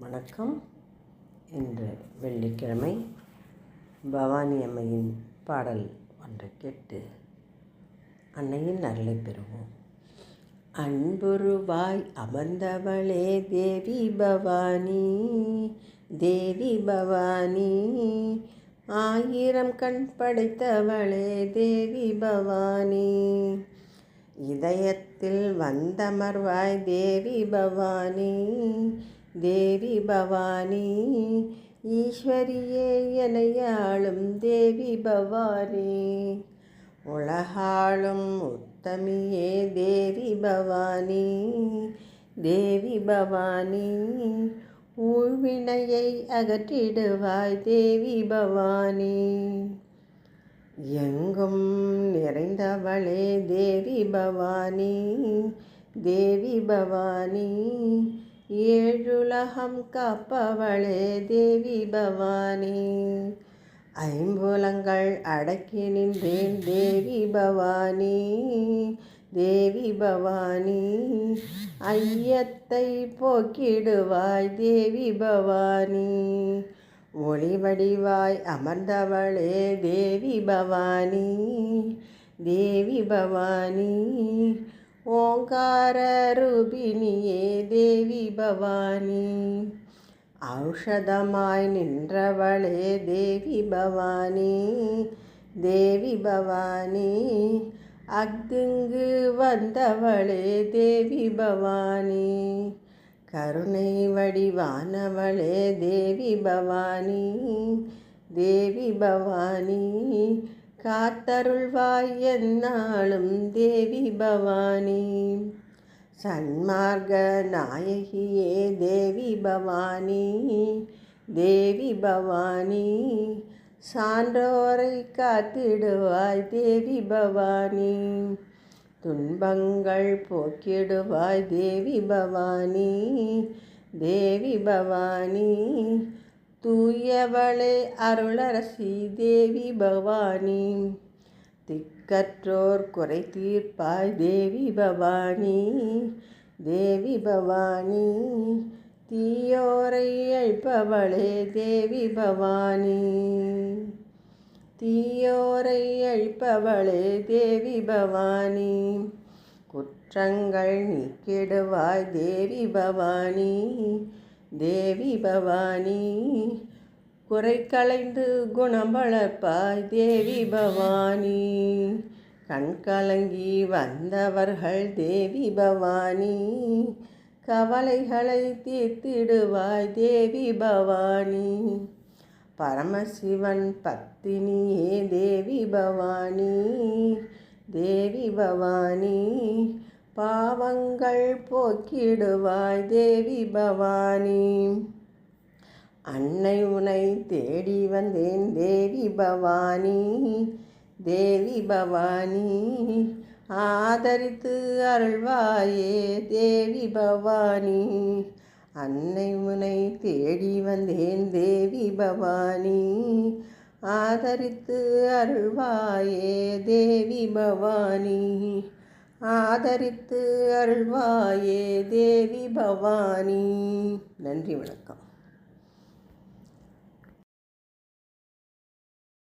வணக்கம். இன்று வெள்ளிக்கிழமை பவானி அம்மையின் பாடல் ஒன்றை கேட்டு அன்னையின் அருளை பெறுவோம். அன்புருவாய் அமர்ந்தவளே தேவி பவானி தேவி பவானி. ஆயிரம் கண் படைத்தவளே தேவி பவானி. இதயத்தில் வந்தமர்வாய் தேவி பவானி. தேவி பவானி ஈஸ்வரியே எனையாளும் தேவி பவானி. உலகாளும் உத்தமியே தேவி பவானி தேவி பவானி. ஊழ்வினையை அகற்றிடுவாய் தேவி பவானி. எங்கும் நிறைந்தவளே தேவி பவானி தேவி பவானி. ஏழுலகம் காப்பவளே தேவி பவானி. ஐம்புலங்கள் அடக்கி நின்றேன் தேவி பவானி தேவி பவானி. ஐயத்தை போக்கிடுவாய் தேவி பவானி. ஒளிவடிவாய் அமர்ந்தவளே தேவி பவானி தேவி பவானி. ஓங்கார ரூபிணியே தேவி பவானி. ஔஷதமாய் நின்றவளே தேவி பவானி தேவி பவானி. அக்திங்கு வந்தவளே தேவி பவானி. கருணை வடிவானவளே தேவி பவானி தேவி பவானி. காத்தருள்வாய் என்னாலும் தேவி பவானி. சன்மார்க்க நாயகியே தேவி பவானி தேவி பவானி. சான்றோரை காத்திடுவாய் தேவி பவானி. துன்பங்கள் போக்கிடுவாய் தேவி பவானி தேவி பவானி. தூயவளே அருளரசி தேவி பவானி. திக்கற்றோர் குறை தீர்ப்பாய் தேவி பவானி. தேவி பவானி தீயோரை அழிப்பவளே தேவி பவானி. தீயோரை அழிப்பவளே தேவி பவானி. குற்றங்கள் நீக்கிடுவாய் தேவி பவானி. தேவி பவானி குறை கலைந்து குணம் வளர்ப்பாய் தேவி பவானி. கண் கலங்கி வந்தவர்கள் தேவி பவானி கவலைகளை தீர்த்திடுவாய் தேவி பவானி. பரமசிவன் பத்தினியே தேவி பவானி தேவி பவானி. பாவங்கள் போக்கிடுவாய் தேவி பவானி. அன்னை உனை தேடி வந்தேன் தேவி பவானி தேவி பவானி. ஆதரித்து அருள்வாயே தேவி பவானி அன்னை உனை தேடி வந்தேன் தேவி பவானி. ஆதரித்து அருள்வாயே தேவி பவானி. ஆதரித்து அருள்வாயே தேவி பவானி. நன்றி வணக்கம்.